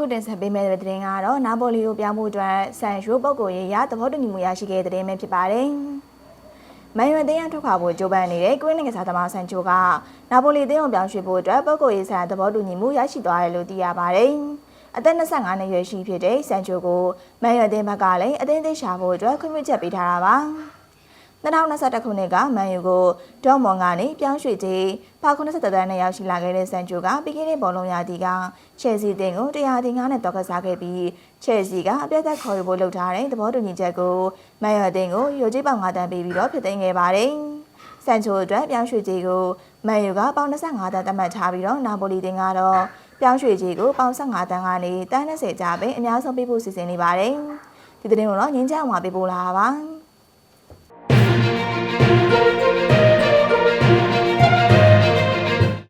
အခုတင်ဆက်ပေးမယ့်သတင်းကတော့နာပိုလီကိုပြောင်းဖို့အတွက်ဆန်ရိုးပုတ်ကိုရေးရသဘောတူညီမှုရရှိခဲ့တဲ့သတင်းပဲဖြစ်ပါတယ်။မန်ယူအသင်းရထုတ်ခါဖို့ကြိုးပမ်းနေတဲ့ကွင်းလင်ကစားသမားဆန်ချိုကနာပိုလီအသင်းကိုပြောင်းရွှေ့ဖို့အတွက်ပုတ်ကိုရေးဆန်သဘောတူညီမှုရရှိသွားတယ်လို့သိရပါတယ်။အသက်25နှစ်ရွယ်ရှိဖြစ်တဲ့ဆန်ချိုကိုမန်ယူအသင်းဘက်ကလည်းအသင်းသိရှာဖို့အတွက်ခွင့်ပြုချက်ပေးထားတာပါ။ 2021ခုနှစ်ကမန်ယူကိုဒေါ်မွန်ကနေပြောင်းရွှေ့ခြင်းပါ83တန်းနဲ့ရောက်ရှိလာခဲ့တဲ့ဆန်ချိုကပြီးခဲ့တဲ့ဘောလုံးရာသီကချယ်ဆီတင်ကို100တင်9နဲ့တော်ကစားခဲ့ပြီးချယ်ဆီကအပြတ်သက်ခေါ်ယူဖို့လုပ်ထားတဲ့သဘောတူညီချက်ကိုမန်ယူအသင်းကိုရိုကြီးပေါင်9တန်းပေးပြီးတော့ဖြစ်သိမ်းခဲ့ပါတယ်။ဆန်ချိုအတွက်ပြောင်းရွှေ့ခြင်းကိုမန်ယူကပေါင်25တန်းသတ်မှတ်ထားပြီးတော့နာပိုလီတင်ကတော့ပြောင်းရွှေ့ခြင်းကိုပေါင်15တန်းကနေတန်း20ကျပင်အများဆုံးပေးဖို့စီစဉ်နေပါတယ်။ဒီသတင်းကိုတော့ငင်းချမ်းအောင်ပေးပို့လာပါပါ။